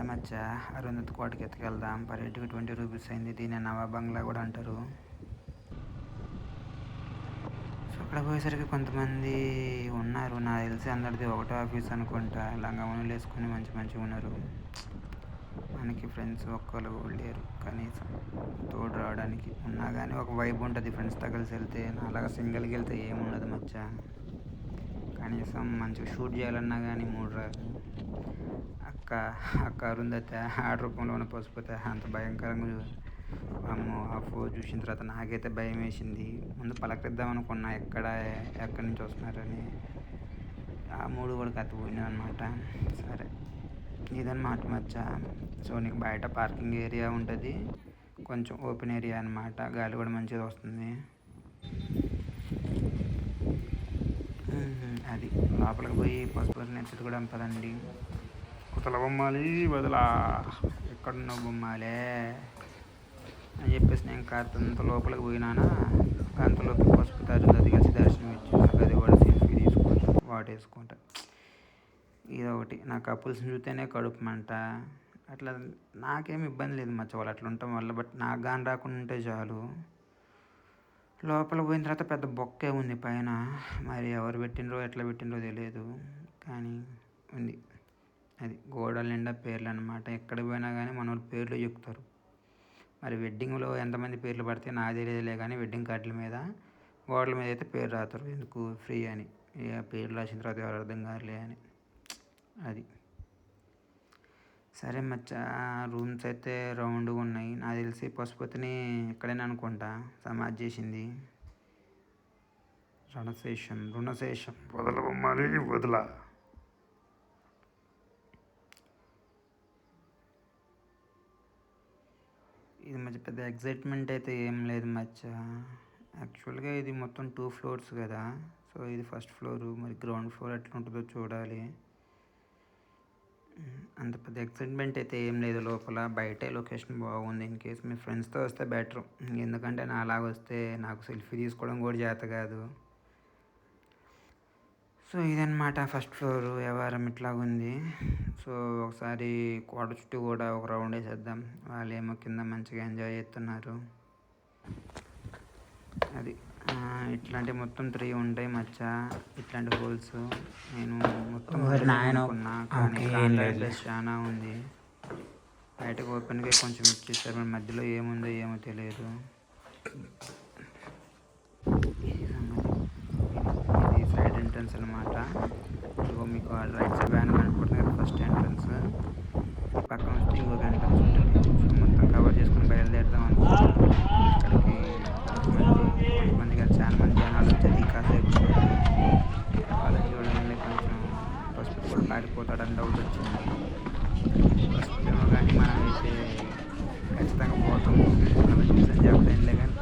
పద మచ్చ అరుంధతి కోటకి ఎత్తుకెళ్దాం. పర్ హెడ్కి ట్వంటీ రూపీస్ అయింది. దీని నవాబ్ బంగ్లా కూడా అంటారు. సో అక్కడ పోయేసరికి కొంతమంది ఉన్నారు. నాకు తెలిసి అందరిది ఒకటో ఆఫీస్ అనుకుంటా. లంగామణులు వేసుకొని మంచి మంచిగా ఉన్నారు. మనకి ఫ్రెండ్స్ ఒక్కరు లేరు. కనీసం తోడు రావడానికి ఉన్నా కానీ ఒక వైబ్ ఉంటుంది. ఫ్రెండ్స్తో కలిసి వెళ్తే అలాగా సింగిల్కి వెళ్తే ఏముండదు మచ్చ. కనీసం మంచిగా షూట్ చేయాలన్నా కానీ మూడు రాదు అక్క అక్క అరుంధతి ఆడ రూపంలో ఉన్న పసుపుతే అంత భయంకరంగా చూ- అమ్మో ఆ ఫోర్ చూసిన తర్వాత నాకైతే భయం వేసింది. ముందు పలకరిద్దాం అనుకున్నా ఎక్కడ ఎక్కడి నుంచి వస్తున్నారని. ఆ మూడు కూడా కత్తిపోయినాయి అనమాట సరే ఇదన్నమాట మచ్చ. సో నీకు బయట పార్కింగ్ ఏరియా ఉంటుంది. కొంచెం ఓపెన్ ఏరియా అనమాట గాలి కూడా మంచిగా వస్తుంది. అది. లోపలికి పోయి పసుపు నెత్తి కూడా పదండి. కుతల బొమ్మాలి వదలా. ఎక్కడున్న బొమ్మాలే? అని చెప్పేసి నేను కాస్తంత లోపలికి పోయినానా. కాంతలోకి పసుపు తారు అది కలిసి దర్శనం ఇచ్చి అది కూడా సెల్ఫీ తీసుకుంటా వాటేసుకుంటా. ఇదొకటి నా కపుల్స్ని చూస్తేనే కడుపు మంట అట్లా నాకేం ఇబ్బంది లేదు మచ్చ వాళ్ళు అట్లా ఉండటం వల్ల బట్ నాకు కానీ రాకుండా ఉంటే చాలు. లోపల పోయిన తర్వాత పెద్ద బొక్కే ఉంది పైన. మరి ఎవరు పెట్టినరో ఎట్లా పెట్టినరో తెలియదు. కానీ ఉంది. అది గోడల నిండా పేర్లు అనమాట ఎక్కడ పోయినా కానీ మన వాళ్ళు పేర్లు చెప్తారు. మరి వెడ్డింగ్లో ఎంతమంది పేర్లు పడితే నాకు తెలియదులే కానీ వెడ్డింగ్ కార్డుల మీద గోడల మీద అయితే పేరు రాస్తారు. ఎందుకు? ఫ్రీ అని. ఇక పేర్లు రాసిన తర్వాత ఎవరు అర్థం కాదులే అని. అది. సరే మచ్చ రూమ్స్ అయితే రౌండ్గా ఉన్నాయి. నాకు తెలిసి పశుపతిని ఎక్కడైనా అనుకుంటా. సమాధి చేసింది. రణశేషం రుణశేషం. వదల బొమ్మాలి వదల. ఇది మధ్య పెద్ద ఎగ్జైట్మెంట్ అయితే ఏం లేదు మచ్చ. యాక్చువల్గా ఇది మొత్తం టూ ఫ్లోర్స్ కదా. సో ఇది ఫస్ట్ ఫ్లోర్ మరి గ్రౌండ్ ఫ్లోర్ ఎట్లా ఉంటుందో చూడాలి. అంత పెద్ద ఎక్సైట్మెంట్ అయితే ఏం లేదు లోపల. బయటే లొకేషన్ బాగుంది. ఇన్ కేస్ మీ ఫ్రెండ్స్తో వస్తే బెటర్ ఎందుకంటే నా అలాగ వస్తే నాకు సెల్ఫీ తీసుకోవడం కూడా చేత కాదు. సో ఇదన్నమాట ఫస్ట్ ఫ్లోర్ వ్యవహారం ఇట్లాగుంది. ఉంది సో ఒకసారి కోట చుట్టూ కూడా ఒక రౌండ్ వేసేద్దాం. వాళ్ళు ఏమో కింద మంచిగా ఎంజాయ్ చేస్తున్నారు. అది. ఇట్లాంటి మొత్తం త్రీ ఉంటాయి మచ్చ. ఇట్లాంటి హోల్స్ నేను మొత్తం. అనుకున్నా. కానీ. ప్లస్ చాలా ఉంది. బయటకు ఓపెన్గా కొంచెం ఇచ్చేసారు మరి మధ్యలో ఏముందో ఏమో తెలియదు. ఇది సైడ్ ఎంట్రన్స్ అనమాట ఇదిగో మీకు రైట్ సైడ్ వ్యాన్ కనపడుతుంది కదా ఫస్ట్ ఎంట్రన్స్ పక్కన వస్తే ఇంకొక ఎంట్రన్స్ ఉంటుంది సో మొత్తం కవర్ చేసుకుని బయలుదేరుదాం అనుకుంటున్నాను ఇక్కడికి కొంతమంది కొంతమంది కాదు చాలా మంది జనాలు వచ్చేది కాసేపు వాళ్ళని చూడగానే కొంచెం పసుపు కూడా పారిపోతాడని డౌట్ వచ్చింది. ఫస్ట్ కానీ మనం అయితే ఖచ్చితంగా పోతాం మనం చూసాను చెప్పలేనులే కానీ.